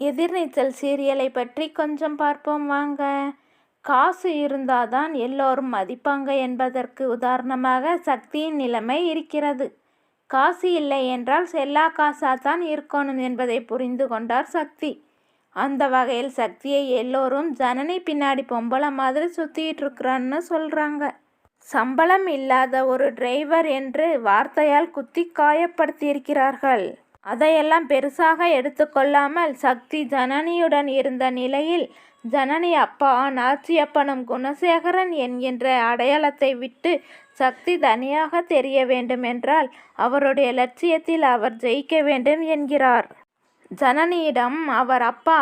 எதிர்நீச்சல் சீரியலை பற்றி கொஞ்சம் பார்ப்போம் வாங்க. காசு இருந்தாதான் எல்லோரும் மதிப்பாங்க என்பதற்கு உதாரணமாக சக்தியின் நிலைமை இருக்கிறது. காசு இல்லை என்றால் செல்லா தான் இருக்கணும் என்பதை புரிந்து கொண்டார் சக்தி. அந்த வகையில் சக்தியை எல்லோரும் ஜனனி பின்னாடி பொம்பளை மாதிரி சுற்றிட்டு இருக்கிறான்னு சொல்கிறாங்க சம்பளம் இல்லாத ஒரு டிரைவர் என்று வார்த்தையால் குத்தி காயப்படுத்தியிருக்கிறார்கள். அதையெல்லாம் பெருசாக எடுத்துக்கொள்ளாமல் சக்தி ஜனனியுடன் இருந்த நிலையில் ஜனனி அப்பா நாச்சியப்பனும் குணசேகரன் என்கின்ற அடையாளத்தை விட்டு சக்தி தனியாக தெரிய வேண்டுமென்றால் அவருடைய லட்சியத்தில் அவர் ஜெயிக்க வேண்டும் என்கிறார். ஜனனியிடம் அவர் அப்பா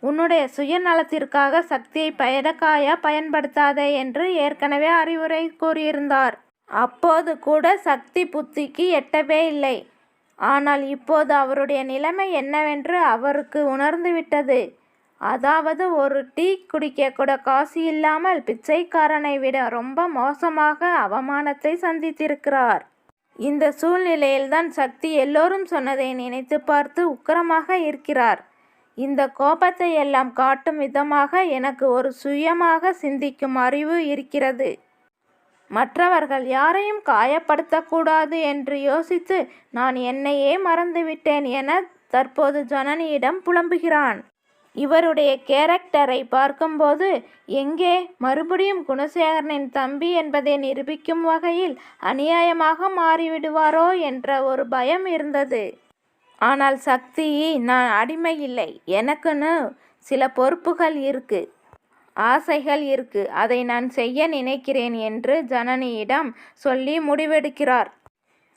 உன்னுடைய சுயநலத்திற்காக சக்தியை பயதக்காய பயன்படுத்தாதே என்று ஏற்கனவே அறிவுரை கூறியிருந்தார். அப்போது கூட சக்தி புத்திக்கு எட்டவே இல்லை. ஆனால் இப்போது அவருடைய நிலைமை என்னவென்று அவருக்கு உணர்ந்துவிட்டது. அதாவது ஒரு டீ குடிக்க கூட காசு இல்லாமல் பிச்சைக்காரனை விட ரொம்ப மோசமாக அவமானத்தை சந்தித்திருக்கிறார். இந்த சூழ்நிலையில்தான் சக்தி எல்லோரும் சொன்னதை நினைத்து பார்த்து உக்கிரமாக இருக்கிறார். இந்த கோபத்தை எல்லாம் காட்டும் விதமாக எனக்கு ஒரு சுயமாக சிந்திக்கும் அறிவு இருக்கிறது. மற்றவர்கள் யாரையும் காயப்படுத்தக்கூடாது என்று யோசித்து நான் என்னையே மறந்துவிட்டேன் என தற்போது ஜனனியிடம் புலம்புகிறான். இவருடைய கேரக்டரை பார்க்கும்போது எங்கே? மறுபடியும் குணசேகரனின் தம்பி என்பதை நிரூபிக்கும் வகையில் அநியாயமாக மாறிவிடுவாரோ என்ற ஒரு பயம் இருந்தது. ஆனால் சக்தி நான் அடிமை இல்லை எனக்குன்னு சில பொறுப்புகள் இருக்குது ஆசைகள் இருக்கு. அதை நான் செய்ய நினைக்கிறேன் என்று ஜனனியிடம் சொல்லி முடிவெடுக்கிறார்.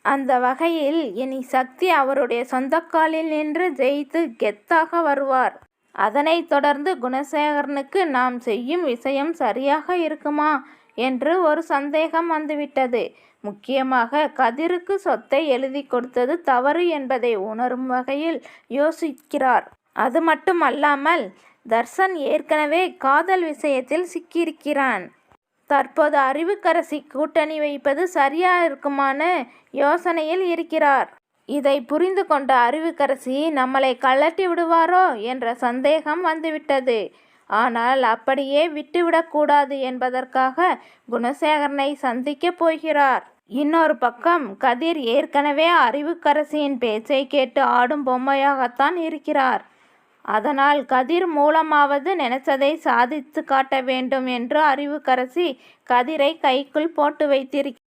அந்த வகையில் இனி சக்தி அவருடைய சொந்தக்காலில் நின்று ஜெயித்து கெத்தாக வருவார். அதனைத் தொடர்ந்து குணசேகரனுக்கு நாம் செய்யும் விஷயம் சரியாக இருக்குமா என்று ஒரு சந்தேகம் வந்துவிட்டது. முக்கியமாக கதிருக்கு சொத்தை எழுதி கொடுத்தது தவறு என்பதை உணரும் வகையில் யோசிக்கிறார். அது மட்டுமல்லாமல் தர்சன் ஏற்கனவே காதல் விஷயத்தில் சிக்கியிருக்கிறான். தற்போது அறிவுக்கரசி கூட்டணி வைப்பது சரியா இருக்குமான யோசனையில் இருக்கிறார். இதை புரிந்து கொண்ட அறிவுக்கரசி நம்மளை கழட்டி விடுவாரோ? என்ற சந்தேகம் வந்துவிட்டது. ஆனால் அப்படியே விட்டுவிடக்கூடாது என்பதற்காக குணசேகரனை சந்திக்கப் போகிறார். இன்னொரு பக்கம் கதிர் ஏற்கனவே அறிவுக்கரசியின் பேச்சை கேட்டு ஆடும் பொம்மையாகத்தான் இருக்கிறார். அதனால் கதிர் மூலமாவது நினைச்சதை சாதித்து காட்ட வேண்டும் என்று அறிவுக்கரசி கதிரை கைக்குள் போட்டு வைத்திருக்கிறார்